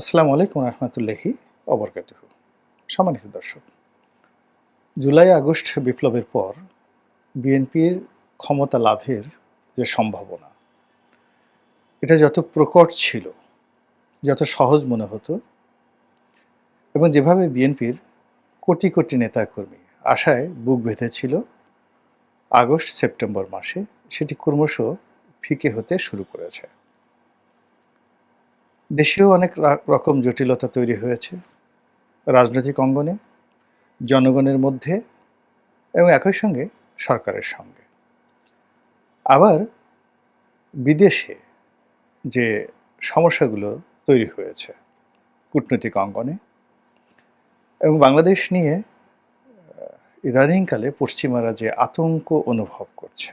আসসালামু আলাইকুম রহমতুল্লাহি অবরকাত সম্মানিত দর্শক, জুলাই আগস্ট বিপ্লবের পর বিএনপির ক্ষমতা লাভের যে সম্ভাবনা, এটা যত প্রকট ছিল, যত সহজ মনে হতো, এবং যেভাবে বিএনপির কোটি কোটি নেতাকর্মী আশায় বুক বেঁধেছিল আগস্ট সেপ্টেম্বর মাসে সেটি ক্রমশ ফিকে হতে শুরু করেছে। দেশেও অনেক রকম জটিলতা তৈরি হয়েছে রাজনৈতিক অঙ্গনে, জনগণের মধ্যে এবং একই সঙ্গে সরকারের সঙ্গে। আবার বিদেশে যে সমস্যাগুলো তৈরি হয়েছে কূটনৈতিক অঙ্গনে এবং বাংলাদেশ নিয়ে ইদানিংকালে পশ্চিমারা যে আতঙ্ক অনুভব করছে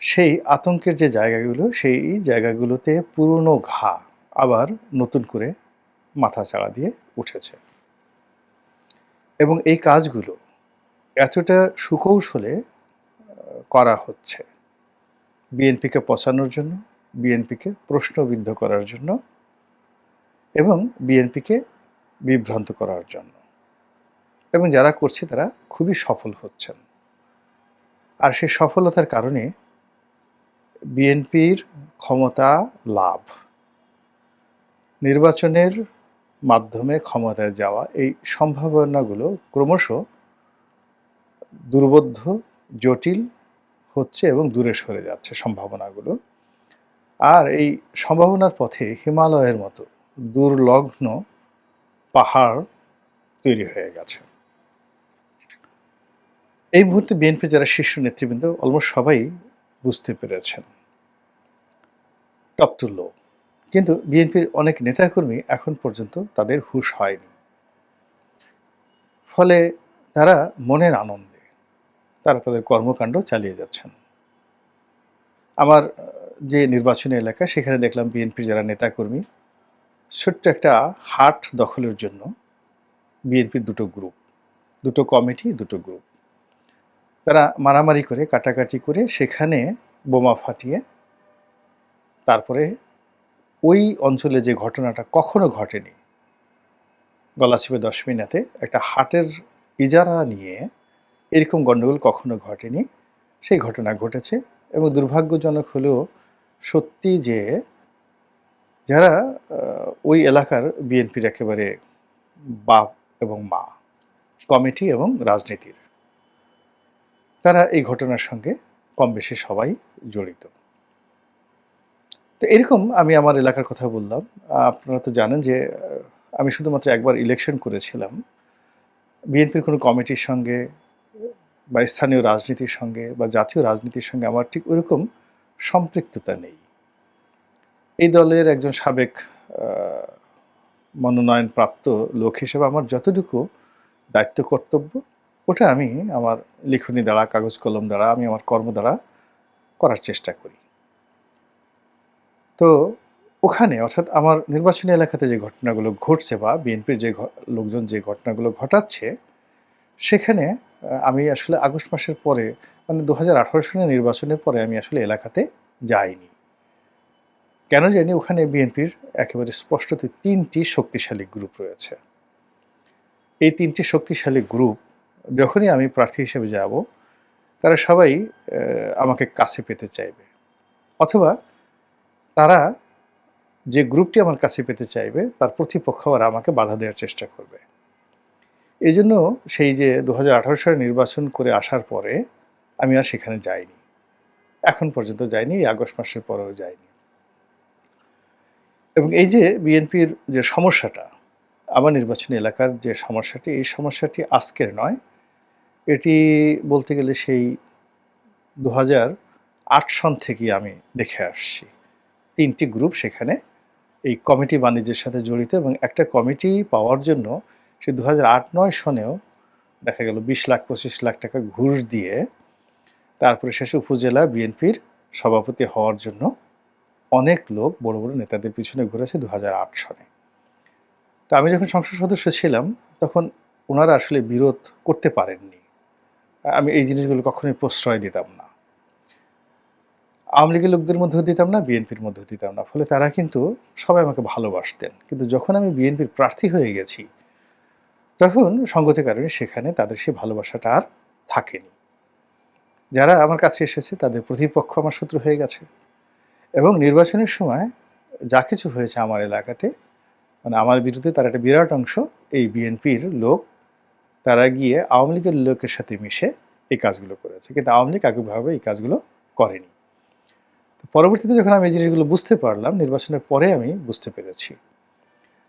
সেই আতঙ্কের যে জায়গাগুলো, সেই জায়গাগুলোতে পুরনো ঘা আবার নতুন করে মাথা চাড়া দিয়ে উঠেছে। এবং এই কাজগুলো এতটা সুকৌশলে করা হচ্ছে। বিএনপিকে পচানোর জন্য, বিএনপিকে প্রশ্নবিদ্ধ করার জন্য এবং বিএনপিকে বিভ্রান্ত করার জন্য। এবং যারা করছে তারা খুবই সফল হচ্ছেন। আর সেই সফলতার কারণে বিএনপির ক্ষমতা লাভ, নির্বাচনের মাধ্যমে ক্ষমতায় যাওয়া, এই সম্ভাবনাগুলো ক্রমশ দুর্বোধ্য, জটিল হচ্ছে এবং দূরে সরে যাচ্ছে সম্ভাবনাগুলো। আর এই সম্ভাবনার পথে হিমালয়ের মতো দুর্লগ্ন পাহাড় তৈরি হয়ে গেছে। এই মুহূর্তে বিএনপি যারা শীর্ষ নেতৃবৃন্দ, অলমোস্ট সবাই বুঝতে পেরেছেন। Top to low. কিন্তু বিএনপির অনেক নেতাকর্মী এখন পর্যন্ত তাদের হুশ হয়নি। ফলে তারা মনের আনন্দে তারা তাদের কর্মকাণ্ড চালিয়ে যাচ্ছেন। আমার যে নির্বাচনী এলাকা, সেখানে দেখলাম বিএনপির যারা নেতাকর্মী, ছোট্ট একটা হাট দখলের জন্য বিএনপির দুটো গ্রুপ, দুটো কমিটি, দুটো গ্রুপ। তারা মারামারি করে, কাটাকাটি করে সেখানে বোমা ফাটিয়ে তারপরে ওই অঞ্চলে যে ঘটনাটা কখনো ঘটেনি, গলাচিপে দশ মিনাতে একটা হাটের ইজারা নিয়ে এরকম গণ্ডগোল কখনো ঘটেনি, সেই ঘটনা ঘটেছে এবং দুর্ভাগ্যজনক হলেও সত্যি যে যারা ওই এলাকার বিএনপির একেবারে বাপ এবং মা, কমিটি এবং রাজনীতির। তারা এই ঘটনার সঙ্গে কম বেশি সবাই জড়িত। তো এরকম আমি আমার এলাকার কথা বললাম। আপনারা তো জানেন যে, আমি শুধুমাত্র একবার ইলেকশন করেছিলাম। বিএনপির কোনো কমিটির সঙ্গে বা স্থানীয় রাজনীতির সঙ্গে বা জাতীয় রাজনীতির সঙ্গে আমার ঠিক ওরকম সম্পৃক্ততা নেই। এই দলের একজন সাবেক মনোনয়নপ্রাপ্ত লোক হিসেবে আমার যতটুকু দায়িত্ব কর্তব্য ওটা আমি আমার লিখনি দ্বারা, কাগজ কলম দ্বারা, আমি আমার কর্ম দ্বারা করার চেষ্টা করি। তো ওখানে অর্থাৎ আমার নির্বাচনী এলাকাতে যে ঘটনাগুলো ঘটছে বা বিএনপির যে লোকজন যে ঘটনাগুলো ঘটাচ্ছে, সেখানে আমি আসলে আগস্ট মাসের পরে মানে দু হাজার আঠারো সালের নির্বাচনের পরে আমি আসলে এলাকাতে যাইনি। কেন জানি ওখানে বিএনপির একেবারে স্পষ্টত তিনটি শক্তিশালী গ্রুপ রয়েছে। এই তিনটি শক্তিশালী গ্রুপ যখনই আমি প্রার্থী হিসেবে যাব, তারা সবাই আমাকে কাছে পেতে চাইবে। অথবা তারা যে গ্রুপটি আমার কাছে পেতে চাইবে, তার প্রতিপক্ষ আর আমাকে বাধা দেওয়ার চেষ্টা করবে। এই জন্য সেই যে দু সালে নির্বাচন করে আসার পরে আমি আর সেখানে যাইনি। এখন পর্যন্ত যাইনি, এই আগস্ট মাসের পরেও যাইনি। এবং এই যে বিএনপির যে সমস্যাটা, আমার নির্বাচনী এলাকার যে সমস্যাটি, এই সমস্যাটি আজকের নয় এটি বলতে গেলে সেই দু আট সন থেকে আমি দেখে আসছি। তিনটি গ্রুপ সেখানে এই কমিটি বাণিজ্যের সাথে জড়িত এবং একটা কমিটি পাওয়ার জন্য সে দু আট নয় সনেও দেখা গেল বিশ লাখ, পঁচিশ লাখ টাকা ঘুষ দিয়ে তারপরে শেষে উপজেলা বিএনপির সভাপতি হওয়ার জন্য অনেক লোক, বড় বড় নেতাদের পিছনে ঘুরেছে দু হাজার আট সনে। তো আমি যখন সংসদ সদস্য ছিলাম, তখন ওনারা আসলে বিরোধ করতে পারেননি। আমি এই জিনিসগুলো কখনোই প্রশ্রয় দিতাম না। আওয়ামী লীগের লোকদের মধ্যেও দিতাম না, বিএনপির মধ্যেও দিতাম না। ফলে তারা কিন্তু সবাই আমাকে ভালোবাসতেন। কিন্তু যখন আমি বিএনপির প্রার্থী হয়ে গেছি, তখন সঙ্গতের কারণে সেখানে তাদের সেই ভালোবাসাটা আর থাকেনি। যারা আমার কাছে এসেছে, তাদের প্রতিপক্ষ আমার শত্রু হয়ে গেছে। এবং নির্বাচনের সময় যা কিছু হয়েছে আমার এলাকাতে মানে আমার বিরুদ্ধে তার একটা বিরাট অংশ এই বিএনপির লোক তারা গিয়ে আওয়ামী লীগের লোকের সাথে মিশে এই কাজগুলো করেছে। কিন্তু আওয়ামী লীগ আগেভাবে এই কাজগুলো করেনি। পরবর্তীতে যখন আমি এই জিনিসগুলো বুঝতে পারলাম, নির্বাচনের পরে আমি বুঝতে পেরেছি,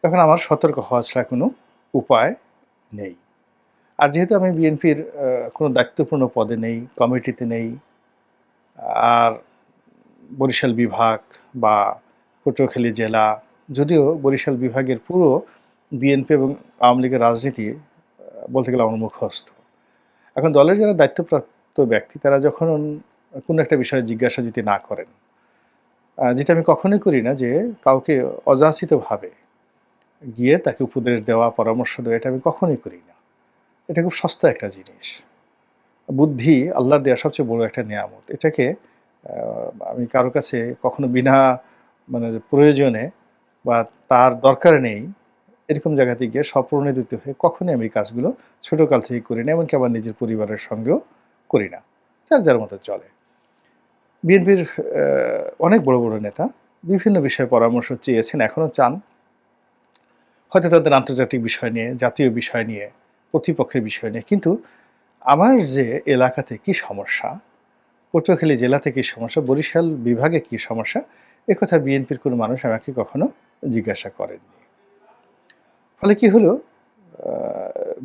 তখন আমার সতর্ক হওয়া ছাড়া কোনো উপায় নেই। আর যেহেতু আমি বিএনপির কোনো দায়িত্বপূর্ণ পদে নেই, কমিটিতে নেই, আর বরিশাল বিভাগ বা পটুয়াখালী জেলা, যদিও বরিশাল বিভাগের পুরো বিএনপি এবং আওয়ামী লীগের রাজনীতি বলতে গেলে আমার মুখস্থ এখন দলের যারা দায়িত্বপ্রাপ্ত ব্যক্তি, তারা যখন কোনো একটা বিষয়ে জিজ্ঞাসা যদি না করেন যেটা আমি কখনোই করি না যে কাউকে অযাচিতভাবে গিয়ে তাকে উপদেশ দেওয়া, পরামর্শ দেওয়া, এটা আমি কখনোই করি না। এটা খুব সস্তা একটা জিনিস। বুদ্ধি আল্লাহর দেওয়া সবচেয়ে বড় একটা নিয়ামত। এটাকে আমি কারও কাছে কখনো বিনা মানে প্রয়োজনে বা তার দরকার নেই এরকম জায়গাতে গিয়ে স্বপ্রণোদিত হয়ে কখনোই আমি কাজগুলো ছোটোকাল থেকে করি না, এমনকি আমার নিজের পরিবারের সঙ্গেও করি না। যার যার মতো চলে। বিএনপির অনেক বড় বড় নেতা বিভিন্ন বিষয়ে পরামর্শ চেয়েছেন, এখনও চান। হয়তো তাদের আন্তর্জাতিক বিষয় নিয়ে, জাতীয় বিষয় নিয়ে, প্রতিপক্ষের বিষয় নিয়ে, কিন্তু আমার যে এলাকাতে কি সমস্যা, পটুয়াখালী জেলাতে কি সমস্যা, বরিশাল বিভাগে কি সমস্যা, এ কথা বিএনপির কোনো মানুষ আমাকে কখনো জিজ্ঞাসা করেননি। ফলে কি হলো?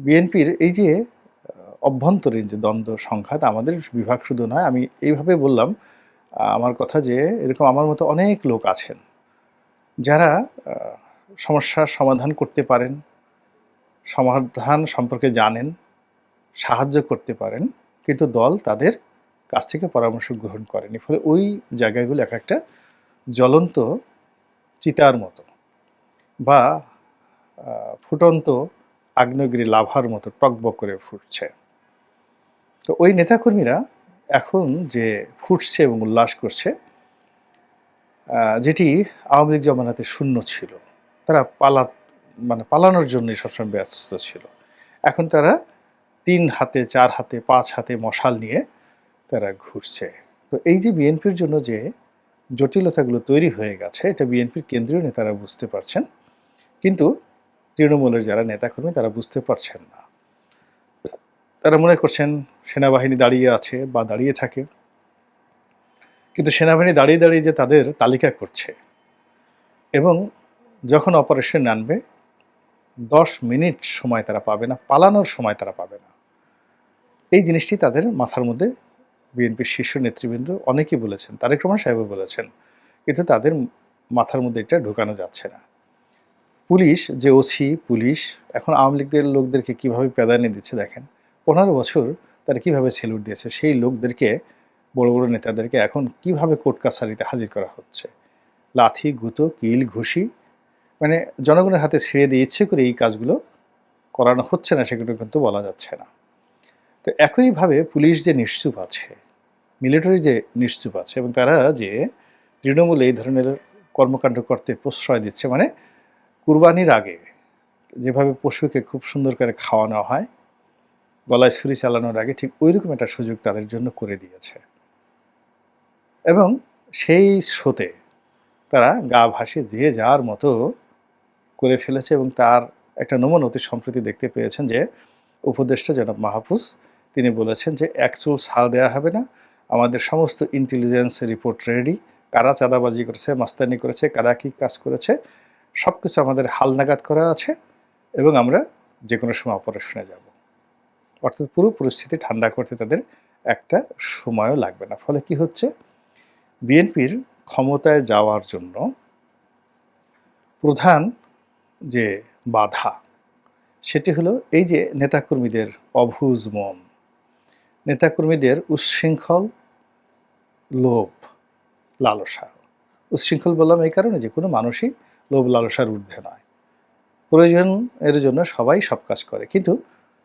বিএনপির এই যে অভ্যন্তরীণ যে দ্বন্দ্ব, সংঘাত আমাদের বিভাগ শুধু নয়, আমি এইভাবে বললাম আমার কথা যে এরকম আমার মতো অনেক লোক আছেন যারা সমস্যার সমাধান করতে পারেন, সমাধান সম্পর্কে জানেন, সাহায্য করতে পারেন, কিন্তু দল তাদের কাছ থেকে পরামর্শ গ্রহণ করেনি। ফলে ওই জায়গাগুলো এক একটা জ্বলন্ত চিতার মতো। বা ফুটন্ত আগ্নেয়গিরি লাভার মতো টকবক করে ফুটছে। তো ওই নেতাকর্মীরা এখন যে ফুটছে এবং উল্লাস করছে যেটি আওয়ামী লীগ জমানাতে শূন্য ছিল। তারা পালা মানে পালানোর জন্যই সবসময় ব্যস্ত ছিল। এখন তারা তিন হাতে, চার হাতে, পাঁচ হাতে মশাল নিয়ে তারা ঘুরছে। তো এই যে বিএনপির জন্য যে জটিলতাগুলো তৈরি হয়ে গেছে, এটা বিএনপির কেন্দ্রীয় নেতারা বুঝতে পারছেন। কিন্তু তৃণমূলের যারা নেতাকর্মী, তারা বুঝতে পারছেন না। তারা মনে করছেন সেনাবাহিনী দাঁড়িয়ে আছে বা দাঁড়িয়ে থাকে। কিন্তু সেনাবাহিনী দাঁড়িয়ে দাঁড়িয়ে যে তাদের তালিকা করছে এবং যখন অপারেশন আনবে দশ মিনিট সময় তারা পাবে না, পালানোর সময় তারা পাবে না। এই জিনিসটি তাদের মাথার মধ্যে বিএনপির শীর্ষ নেতৃবৃন্দ অনেকেই বলেছেন, তারেক রহমান সাহেবও বলেছেন, কিন্তু তাদের মাথার মধ্যে এটা ঢোকানো যাচ্ছে না। পুলিশ, যে ওসি, পুলিশ, এখন আওয়ামী লীগদের লোকদেরকে কীভাবে প্রাধান্য দিচ্ছে দেখেন, পনেরো বছর তারা কীভাবে সেলুট দিয়েছে, সেই লোকদেরকে, বড় বড় নেতাদেরকে এখন কীভাবে কোর্ট কাছারিতে হাজির করা হচ্ছে? লাথি, গুঁতো, কিল, ঘুষি মানে জনগণের হাতে ছেড়ে দিয়ে ইচ্ছে করে এই কাজগুলো করানো হচ্ছে না, সেগুলো কিন্তু বলা যাচ্ছে না। তো একইভাবে পুলিশ যে নিশ্চুপ আছে, মিলিটারি যে নিশ্চুপ আছে, এবং তারা যে তৃণমূলে এই ধরনের কর্মকাণ্ড করতে প্রশ্রয় দিচ্ছে মানে কুরবানির আগে যেভাবে পশুকে খুব সুন্দর করে খাওয়ানো হয়, গলায় ছুরি চালানোর আগে ঠিক ওই রকম একটা সুযোগ তাদের জন্য করে দিয়েছে। এবং সেই শোতে তারা গা ভাসে যে যার মতো করে ফেলেছে এবং তার একটা নমুন অতি সম্প্রতি দেখতে পেয়েছেন যে উপদেষ্টা জনাব মাহফুজ, তিনি বলেছেন যে এক চুল ছাড় দেওয়া হবে না, আমাদের সমস্ত ইন্টেলিজেন্স রিপোর্ট রেডি কারা চাঁদাবাজি করেছে, মাস্তানি করেছে, কারা কী কাজ করেছে সব কিছু আমাদের হালনাগাদ করা আছে এবং আমরা যে কোনো সময় অপারেশনে যাব। অর্থাৎ পুরো পরিস্থিতি ঠান্ডা করতে তাদের একটা সময়ও লাগবে না। ফলে কি হচ্ছে? বিএনপির ক্ষমতায় যাওয়ার জন্য প্রধান যে বাধা, সেটি হলো এই যে নেতাকর্মীদের অভুজ মন, নেতাকর্মীদের উচ্ছৃঙ্খল লোভ, লালসা। উচ্ছৃঙ্খল বললাম এই কারণে যে কোনো মানুষই লোভ লালসার ঊর্ধ্বে নয়। প্রয়োজন এর জন্য সবাই সব কাজ করে। কিন্তু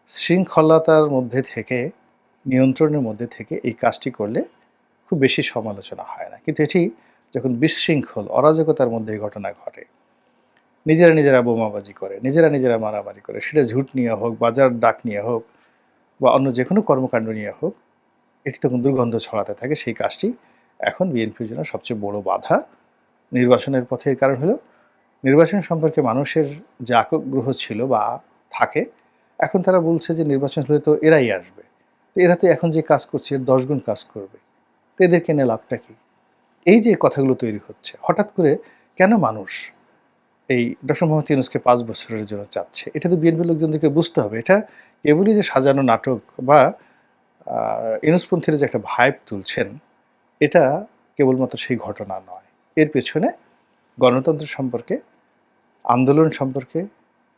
শৃঙ্খলতার মধ্যে থেকে, নিয়ন্ত্রণের মধ্যে থেকে এই কাজটি করলে খুব বেশি সমালোচনা হয় না। কিন্তু এটি যখন বিশৃঙ্খল, অরাজকতার মধ্যে ঘটনা ঘটে, নিজেরা নিজেরা বোমাবাজি করে, নিজেরা নিজেরা মারামারি করে, সেটা ঝুট নিয়ে হোক, বাজার ডাক নিয়ে হোক, বা অন্য যে কোনো কর্মকাণ্ড নিয়ে হোক, এটি তখন দুর্গন্ধ ছড়াতে থাকে। সেই কাজটি এখন বিএনপির জন্য সবচেয়ে বড় বাধা। নির্বাচনের পথে কারণ হলো নির্বাচন সম্পর্কে মানুষের যে আগ্রহ ছিল বা থাকে, এখন তারা বলছে যে নির্বাচন হলে তো এরাই আসবে। তো এরা তো এখন যে কাজ করছে, এর দশ গুণ কাজ করবে। তো এদেরকে এনে লাভটা কি? এই যে কথাগুলো তৈরি হচ্ছে, হঠাৎ করে কেন মানুষ এই ডক্টর মোহাম্মদ ইউনুসকে পাঁচ বছরের জন্য চাচ্ছে? এটা তো বিএনপি লোকজনদেরকে বুঝতে হবে। এটা কেবলই যে সাজানো নাটক বা ইউনুসপন্থীরা যে একটা ভাইব তুলছেন, এটা কেবলমাত্র সেই ঘটনা নয়। এর পেছনে গণতন্ত্র সম্পর্কে আন্দোলন সম্পর্কে,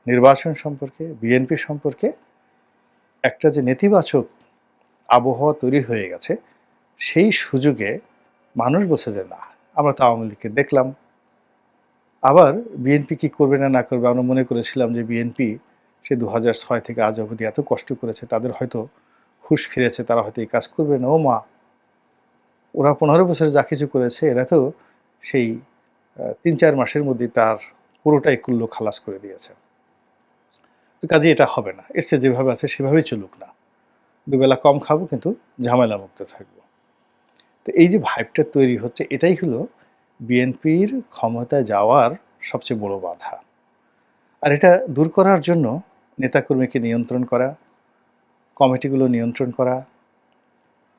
নির্বাচন সম্পর্কে, বিএনপি সম্পর্কে একটা যে নেতিবাচক আবহাওয়া তৈরি হয়ে গেছে, সেই সুযোগে মানুষ বলছে যে, না, আমরা তো আওয়ামী লীগকে দেখলাম। আবার বিএনপি কি করবে না না করবে, আমরা মনে করেছিলাম যে বিএনপি সে দু ছয় থেকে আজ অবধি এত কষ্ট করেছে, তাদের হয়তো হুঁশ ফিরেছে, তারা হয়তো এই কাজ করবে না। ও মা, ওরা পনেরো বছরে যা কিছু করেছে, এরা তো সেই তিন চার মাসের মধ্যে তার পুরোটাই কুল্লো খালাস করে দিয়েছে। তো কাজে এটা হবে না। এর চেয়ে যেভাবে আছে সেভাবেই চলুক না। দুবেলা কম খাব কিন্তু ঝামেলা মুক্ত থাকব। তো এই যে ভাইবটা তৈরি হচ্ছে, এটাই হলো বিএনপির ক্ষমতায় যাওয়ার সবচেয়ে বড় বাধা। আর এটা দূর করার জন্য নেতাকর্মীকে নিয়ন্ত্রণ করা, কমিটিগুলো নিয়ন্ত্রণ করা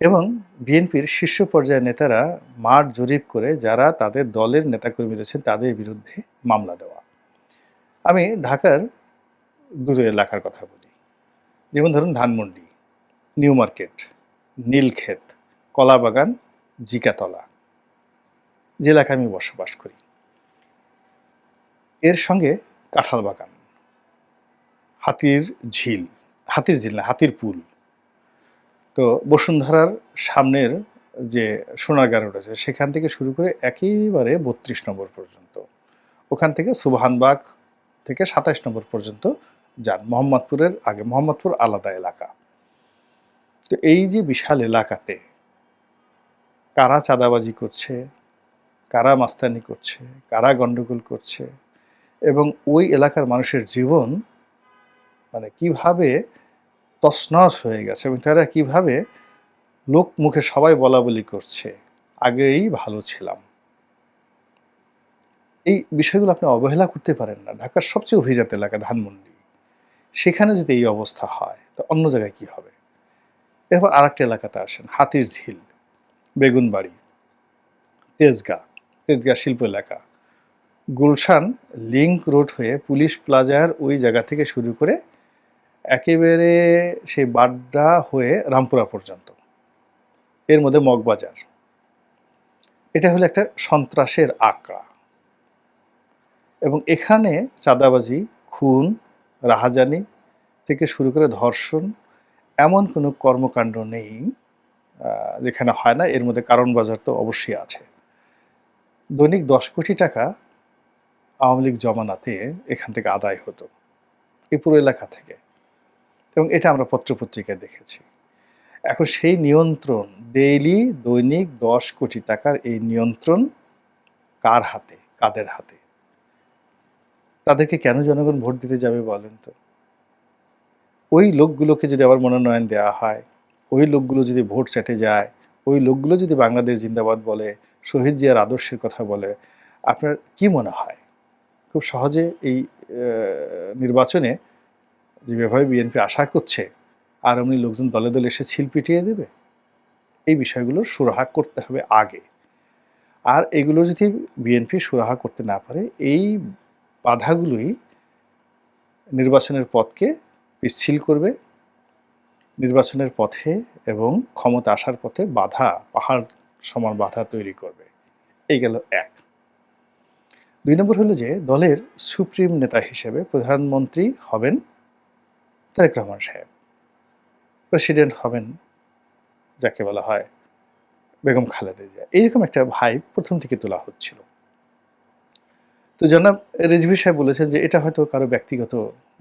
এবং বিএনপির শীর্ষ পর্যায়ের নেতারা মাঠ জরিপ করে যারা তাদের দলের নেতাকর্মী রয়েছেন তাদের বিরুদ্ধে মামলা দেওয়া। আমি ঢাকার দুটো এলাকার কথা বলি। যেমন ধরুন ধানমন্ডি, নিউ মার্কেট, নীলক্ষেত, কলাবাগান, জিকাতলা, যে এলাকায় আমি বসবাস করি। এর সঙ্গে কাঁঠাল বাগান, হাতির ঝিল হাতির ঝিল না, হাতির পুল। তো বসুন্ধরার সামনের যে সোনারগাঁ রোড আছে, সেখান থেকে শুরু করে একেবারে বত্রিশ নম্বর পর্যন্ত। ওখান থেকে সুবহানবাগ থেকে সাতাশ নম্বর পর্যন্ত যান। মোহাম্মদপুরের আগে, মোহাম্মদপুর আলাদা এলাকা। তো এই যে বিশাল এলাকাতে কারা চাঁদাবাজি করছে, কারা মাস্তানি করছে, কারা গন্ডগোল করছে, এবং ওই এলাকার মানুষের জীবন মানে কীভাবে তছনছ হয়ে গেছে এবং তারা কীভাবে লোক মুখে সবাই বলা বলি করছে, আগেই ভালো ছিলাম। এই বিষয়গুলো আপনি অবহেলা করতে পারেন না। ঢাকার সবচেয়ে অভিজাত এলাকা ধানমন্ডি। সেখানে যদি এই অবস্থা হয়, তো অন্য জায়গায় কি হবে? এরপর আর একটা এলাকাতে আসেন, হাতির ঝিল, বেগুনবাড়ি, তেজগাঁ তেজগাঁ শিল্প এলাকা। গুলশান লিংক রোড হয়ে পুলিশ প্লাজার ওই জায়গা থেকে শুরু করে একেবারে সেই বাড্ডা হয়ে রামপুরা পর্যন্ত। এর মধ্যে মগবাজার। এটা হলো একটা সন্ত্রাসের আঁকড়া। এবং এখানে চাঁদাবাজি, খুন, রাহাজানি থেকে শুরু করে ধর্ষণ এমন কোনো কর্মকাণ্ড নেই যেখানে হয় না। এর মধ্যে কারণ বাজার তো অবশ্যই আছে। দৈনিক দশ কোটি টাকা আওয়ামী লীগ জমানাতে এখান থেকে আদায় হতো, এই পুরো এলাকা থেকে। এবং এটা আমরা পত্রপত্রিকায় দেখেছি। এখন সেই নিয়ন্ত্রণ, ডেইলি দৈনিক দশ কোটি টাকার এই নিয়ন্ত্রণ কার হাতে, কাদের হাতে? তাদেরকে কেন জনগণ ভোট দিতে যাবে বলেন তো? ওই লোকগুলোকে যদি আবার মনোনয়ন দেওয়া হয়, ওই লোকগুলো যদি ভোট চাইতে যায়, ওই লোকগুলো যদি বাংলাদেশ জিন্দাবাদ বলে, শহীদ জিয়ার আদর্শের কথা বলে, আপনার কি মনে হয়? খুব সহজে এই নির্বাচনে যেভাবে বিএনপি আশা করছে, আর এমনি লোকজন দলে দলে এসে ছিল পিটিয়ে দেবে? এই বিষয়গুলোর সুরাহা করতে হবে আগে। আর এগুলো যদি বিএনপি সুরাহা করতে না পারে, এই বাধাগুলোই নির্বাচনের পথকে পিচ্ছিল করবে। নির্বাচনের পথে এবং ক্ষমতা আসার পথে বাধা, পাহাড় সমান বাধা তৈরি করবে। এই গেল এক। দুই নম্বর হলো যে, দলের সুপ্রিম নেতা হিসেবে প্রধানমন্ত্রী হবেন তারেক রহমান সাহেব। প্রেসিডেন্ট হবেন যাকে বলা হয় বেগম খালেদা জিয়া। এইরকম একটা ভাই প্রথম থেকে তোলা হচ্ছিল। তো জনাব রেজভি সাহেব বলেছেন যে এটা হয়তো কারও ব্যক্তিগত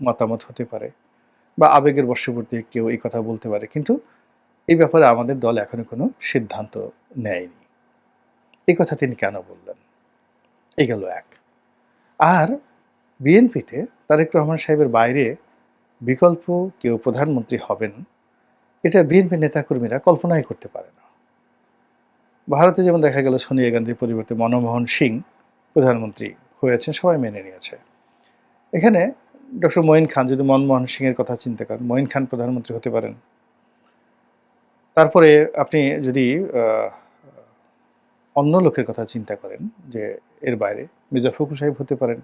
মতামত হতে পারে বা আবেগের বশবর্তী কেউ এই কথা বলতে পারে। কিন্তু এই ব্যাপারে আমাদের দল এখনও কোনো সিদ্ধান্ত নেয়নি। এই কথা তিনি কেন বললেন? এই গেল এক। আর বিএনপিতে তারেক রহমান সাহেবের বাইরে বিকল্প কেউ প্রধানমন্ত্রী হবেন, এটা বিএনপি নেতাকর্মীরা কল্পনাই করতে পারে না। ভারতে যেমন দেখা গেল সোনিয়া গান্ধীর পরিবর্তে মনমোহন সিং প্রধানমন্ত্রী হয়েছেন, সবাই মেনে নিয়েছে। এখানে ডক্টর মঈন খান যদি মনমোহন সিংয়ের কথা চিন্তা করেন, মঈন খান প্রধানমন্ত্রী হতে পারেন। তারপরে আপনি যদি অন্য লোকের কথা চিন্তা করেন যে এর বাইরে মির্জা ফখরুল সাহেব হতে পারেন।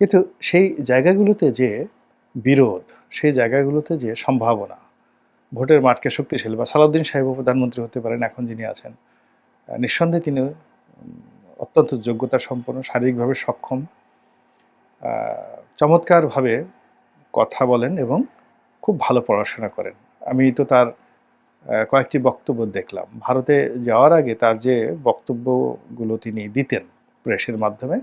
কিন্তু সেই জায়গাগুলোতে যে বিরোধ, সেই জায়গাগুলোতে যে সম্ভাবনা, ভোটের মাঠকে শক্তিশালী বা সালাউদ্দিন সাহেব প্রধানমন্ত্রী হতে পারেন, এখন যিনি আছেন নিঃসন্দেহে তিনি অত্যন্ত যোগ্যতা সম্পন্ন, শারীরিকভাবে সক্ষম চমৎকারভাবে কথা বলেন এবং খুব ভালো পড়াশোনা করেন। আমি তো তার কয়েকটি বক্তব্য দেখলাম। ভারতে যাওয়ার আগে তার যে বক্তব্যগুলো তিনি দিতেন প্রেসের মাধ্যমে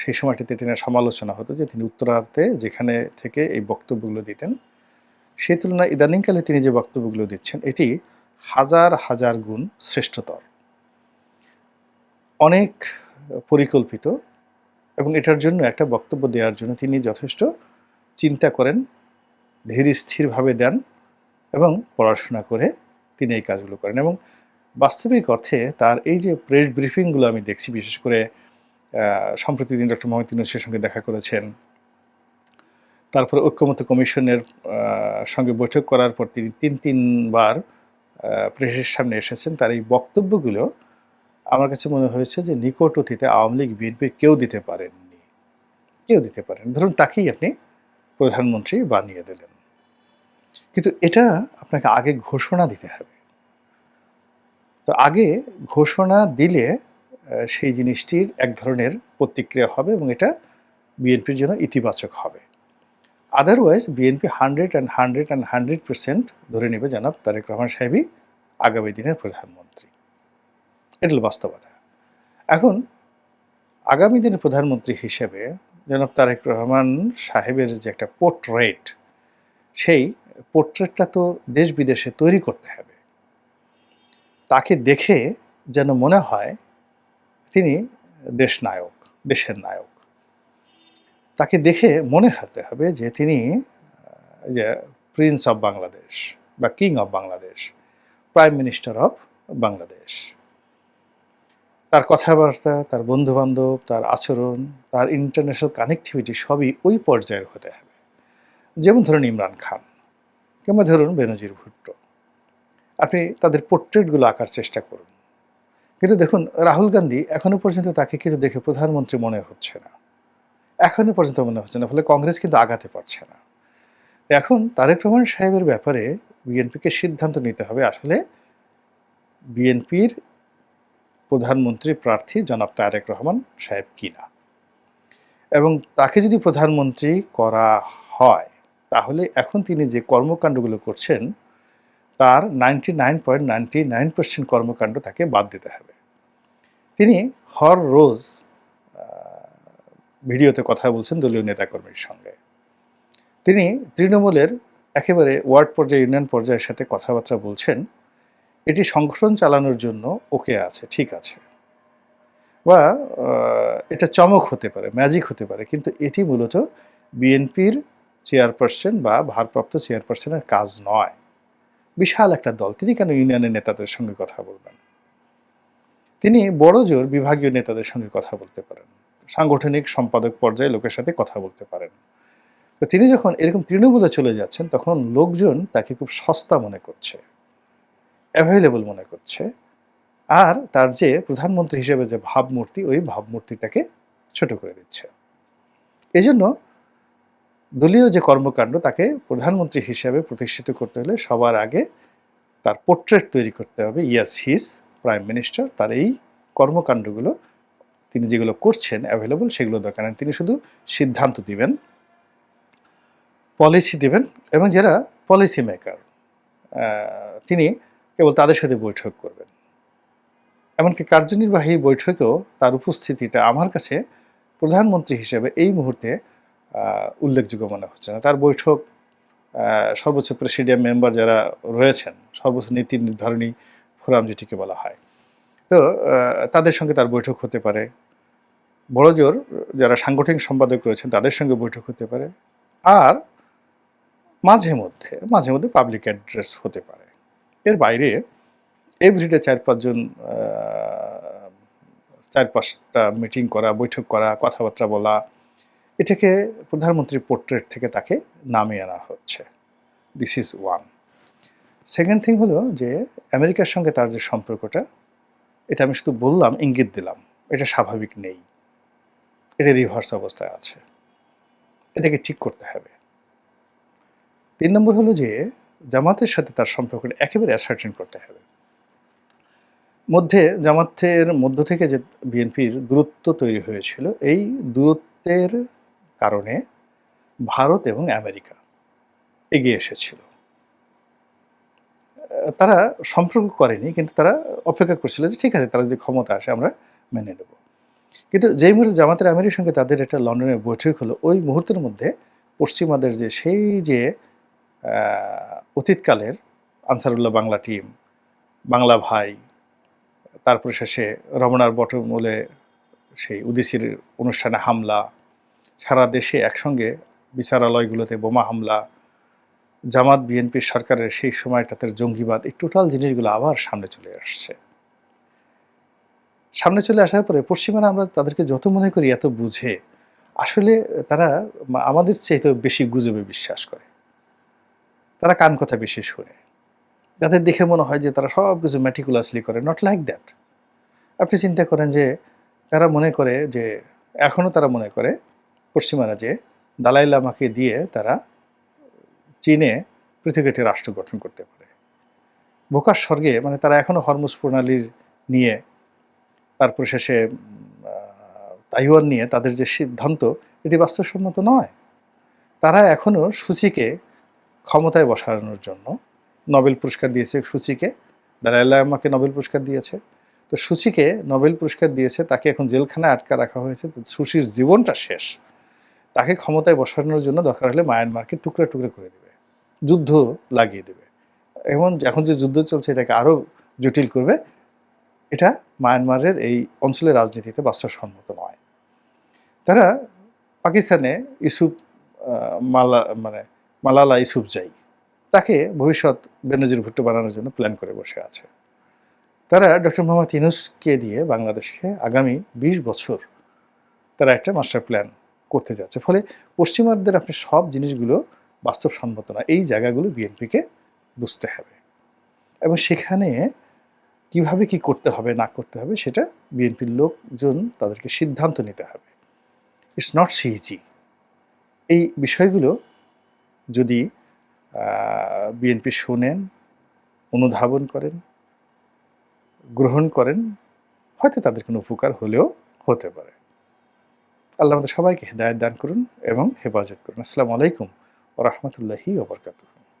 সেই সময়টিতে তিনি সমালোচনা হতো যে তিনি উত্তরাতে যেখানে থেকে এই বক্তব্যগুলো দিতেন, সেই তুলনায় ইদানিংকালে তিনি যে বক্তব্যগুলো দিচ্ছেন, এটি হাজার হাজার গুণ শ্রেষ্ঠতর। অনেক পরিকল্পিত এবং এটার জন্য একটা বক্তব্য দেওয়ার জন্য তিনি যথেষ্ট চিন্তা করেন, ধীর স্থিরভাবে দেন এবং পড়াশোনা করে তিনি এই কাজগুলো করেন এবং বাস্তবিক অর্থে তার এই যে প্রেস ব্রিফিংগুলো আমি দেখছি, বিশেষ করে সম্প্রতি তিনি ডক্টর মোহাম্মদ ইউনুসের সঙ্গে দেখা করেছেন, তারপরে ঐক্যমত্য কমিশনের সঙ্গে বৈঠক করার পর তিনি তিন, তিনবার প্রেসের সামনে এসেছেন, তার এই বক্তব্যগুলো আমার কাছে মনে হয়েছে যে নিকট অতীতে আওয়ামী লীগ বিএনপির কেউ দিতে পারেননি। কেউ দিতে পারেন ধরুন তাকেই আপনি প্রধানমন্ত্রী বানিয়ে দিলেন। কিন্তু এটা আপনাকে আগে ঘোষণা দিতে হবে। তো আগে ঘোষণা দিলে সেই জিনিসটির এক ধরনের প্রতিক্রিয়া হবে এবং এটা বিএনপির জন্য ইতিবাচক হবে। Otherwise BNP hundred and hundred and hundred percent ধরে নেবে জানাব তারেক রহমান সাহেবই আগামী দিনের প্রধানমন্ত্রী। এটা বাস্তবতা। এখন আগামী দিনের প্রধানমন্ত্রী হিসেবে জনাব তারেক রহমান সাহেবের যে একটা পোর্ট্রেট সেই পোর্ট্রেটটা তো দেশ বিদেশে তৈরি করতে হবে। তাকে দেখে যেন মনে হয় তিনি দেশ নায়ক, দেশের নায়ক। তাকে দেখে মনে হতে হবে যে তিনি যে প্রিন্স অফ বাংলাদেশ বা king of Bangladesh prime minister of Bangladesh. তার কথাবার্তা, তার বন্ধুবান্ধব, তার আচরণ, তার ইন্টারন্যাশনাল কানেক্টিভিটি সবই ওই পর্যায়ের হতে হবে। যেমন ধরুন ইমরান খান, কিংবা ধরুন বেনজির ভুট্টো। আপনি তাদের পোর্ট্রেটগুলো আঁকার চেষ্টা করুন। কিন্তু দেখুন, রাহুল গান্ধী এখনও পর্যন্ত তাকে কিন্তু দেখে প্রধানমন্ত্রী মনে হচ্ছে না। এখনও পর্যন্ত মনে হচ্ছে না, ফলে কংগ্রেস কিন্তু আগাতে পারছে না। এখন তারেক রহমান সাহেবের ব্যাপারে বিএনপিকে সিদ্ধান্ত নিতে হবে আসলে বিএনপির প্রধানমন্ত্রী প্রার্থী জনাব তারেক রহমান সাহেব কিনা? এবং তাকে যদি প্রধানমন্ত্রী করা হয়, তাহলে এখন তিনি যে কর্মকাণ্ডগুলো করছেন, তার ninety nine point ninety nine percent কর্মকাণ্ড তাকে বাদ দিতে হবে। তিনি হর রোজ ভিডিওতে কথা বলছেন দলীয় নেতাকর্মীর সঙ্গে। তিনি তৃণমূলের একেবারে ওয়ার্ড পর্যায়ে, ইউনিয়ন পর্যায়ের সাথে কথাবার্তা বলছেন। এটি সংগঠন চালানোর জন্য ওকে আছে, ঠিক আছে। বা এটা চমক হতে পারে ম্যাজিক হতে পারে, কিন্তু এটি মূলত বিএনপির চেয়ারপারসন বা ভারপ্রাপ্ত চেয়ারপারসনের কাজ নয়। বিশাল একটা দল, তিনি কেন ইউনিয়নের নেতাদের সঙ্গে কথা বলবেন? তিনি বড় জোর বিভাগীয় নেতাদের সঙ্গে কথা বলতে পারেন, সাংগঠনিক সম্পাদক পর্যায়ে লোকের সাথে কথা বলতে পারেন। তো তিনি যখন এরকম তৃণমূলে চলে যাচ্ছেন, তখন লোকজন তাকে খুব সস্তা মনে করছে। অ্যাভেলেবল মনে করছে। আর তার যে প্রধানমন্ত্রী হিসেবে যে ভাবমূর্তি, ওই ভাবমূর্তিটাকে ছোট করে দিচ্ছে। এজন্য দলীয় যে কর্মকাণ্ড, তাকে প্রধানমন্ত্রী হিসেবে প্রতিষ্ঠিত করতে হলে সবার আগে তার পোর্ট্রেট তৈরি করতে হবে। ইয়াস হিস প্রাইম মিনিস্টার তার এই কর্মকাণ্ডগুলো, তিনি যেগুলো করছেন অ্যাভেলেবল সেগুলো দরকার। তিনি শুধু সিদ্ধান্ত দিবেন পলিসি দিবেন, এবং যারা পলিসি মেকার তিনি কেবল তাদের সাথে বৈঠক করবেন। এমনকি কার্যনির্বাহী বৈঠকেও তার উপস্থিতিটা আমার কাছে প্রধানমন্ত্রী হিসেবে এই মুহূর্তে উল্লেখযোগ্য মনে হচ্ছে না। তার বৈঠক সর্বোচ্চ প্রেসিডিয়াম মেম্বার যারা রয়েছেন, সর্বোচ্চ নীতি নির্ধারণী ফোরাম যেটিকে বলা হয়, তো তাদের সঙ্গে তার বৈঠক হতে পারে। বড় জোর যারা সাংগঠনিক সম্পাদক রয়েছেন, তাদের সঙ্গে বৈঠক হতে পারে। আর মাঝে মধ্যে মাঝে মধ্যে পাবলিক অ্যাড্রেস হতে পারে। এর বাইরে এভরিডে চার পাঁচজন চার পাঁচটা মিটিং করা, বৈঠক করা, কথাবার্তা বলা, এটাকে প্রধানমন্ত্রীর পোর্ট্রেট থেকে তাকে নামিয়ে আনা হচ্ছে। This is one second thing হলো যে আমেরিকার সঙ্গে তার যে সম্পর্কটা, এটা আমি শুধু বললাম, ইঙ্গিত দিলাম, এটা স্বাভাবিক নেই। এটা রিভার্স অবস্থায় আছে। এটাকে ঠিক করতে হবে। তিন নম্বর হলো যে জামাতের সাথে তার সম্পর্কটা একেবারে অ্যাসার্টেন করতে হবে। মধ্যে জামাতের মধ্য থেকে যে বিএনপির দূরত্ব তৈরি হয়েছিল, এই দূরত্বের কারণে ভারত এবং আমেরিকা এগিয়ে এসেছিল। তারা সম্পর্ক করেনি, কিন্তু তারা অপেক্ষা করছিল যে ঠিক আছে, তারা যদি ক্ষমতা আসে আমরা মেনে নেব। কিন্তু যেই মুহূর্তে জামাতের আমিরের সঙ্গে তাদের একটা লন্ডনে বৈঠক হলো, ওই মুহূর্তের মধ্যে পশ্চিমাদের যে সেই যে অতীতকালের আনসারুল্লাহ বাংলা টিম, বাংলা ভাই, তারপর শেষে রমনার বটমূলে সেই উদিসির অনুষ্ঠানে হামলা, সারা দেশে একসঙ্গে বিচারালয়গুলোতে বোমা হামলা, জামাত, বিএনপির সরকারের সেই সময়টাতে জঙ্গিবাদ, এই টোটাল জিনিসগুলো আবার সামনে চলে আসছে। সামনে চলে আসার পরে পশ্চিমারা আমরা তাদেরকে যত মনে করি এত বুঝে, আসলে তারা আমাদের চেয়ে তো বেশি গুজবে বিশ্বাস করে। তারা কান কথা বেশি শুনে যাদের দেখে মনে হয় যে তারা সব কিছু ম্যাটিকুলাসলি করে নট লাইক দ্যাট আপনি চিন্তা করেন যে তারা মনে করে যে এখনও তারা মনে করে পশ্চিমারা যে দালাই লামাকে দিয়ে তারা চীনে পৃথিবীতে একটি রাষ্ট্র গঠন করতে পারে। বোকার স্বর্গে মানে তারা এখনও হরমুজ প্রণালীর নিয়ে, তারপর শেষে তাইওয়ান নিয়ে তাদের যে সিদ্ধান্ত, এটি বাস্তবসম্মত নয়। তারা এখনও সূচিকে ক্ষমতায় বসানোর জন্য নোবেল পুরস্কার দিয়েছে সূচিকে। দালাইল্লাহ আমাকে নোবেল পুরস্কার দিয়েছে। তো সূচিকে নোবেল পুরস্কার দিয়েছে তাকে এখন জেলখানায় আটকা রাখা হয়েছে। সুশির জীবনটা শেষ। তাকে ক্ষমতায় বসানোর জন্য দরকার হলে মায়ানমারকে টুকরা টুকরা করে দেবে যুদ্ধ লাগিয়ে দেবে। এবং এখন যে যুদ্ধ চলছে এটাকে আরও জটিল করবে। এটা মায়ানমারের এই অঞ্চলের রাজনীতিতে বাস্তবসম্মত নয়। তারা পাকিস্তানে ইউসুফ আহ, মালা মানে মালালা ইউসুফ যাই তাকে ভবিষ্যৎ বেনজির ভুট্টো বানানোর জন্য প্ল্যান করে বসে আছে। তারা ডক্টর মোহাম্মদ ইনুসকে দিয়ে বাংলাদেশকে আগামী বিশ বছর তারা একটা মাস্টার প্ল্যান করতে যাচ্ছে। ফলে পশ্চিমাদের আপনি সব জিনিসগুলো বাস্তবসম্মত না, এই জায়গাগুলো বিএনপিকে বুঝতে হবে। এবং সেখানে কীভাবে কি করতে হবে, না করতে হবে, সেটা বিএনপির লোকজন তাদেরকে সিদ্ধান্ত নিতে হবে। ইটস নট সিইজি এই বিষয়গুলো যদি বিএনপি শোনেন, অনুধাবন করেন, গ্রহণ করেন, হয়তো তাদের কোনো উপকার হলেও হতে পারে। আল্লাহ আমাদের সবাইকে হেদায়ত দান করুন এবং হেফাজত করুন। আসসালামু আলাইকুম ও রহমতুল্লাহি ওবরকাতুহ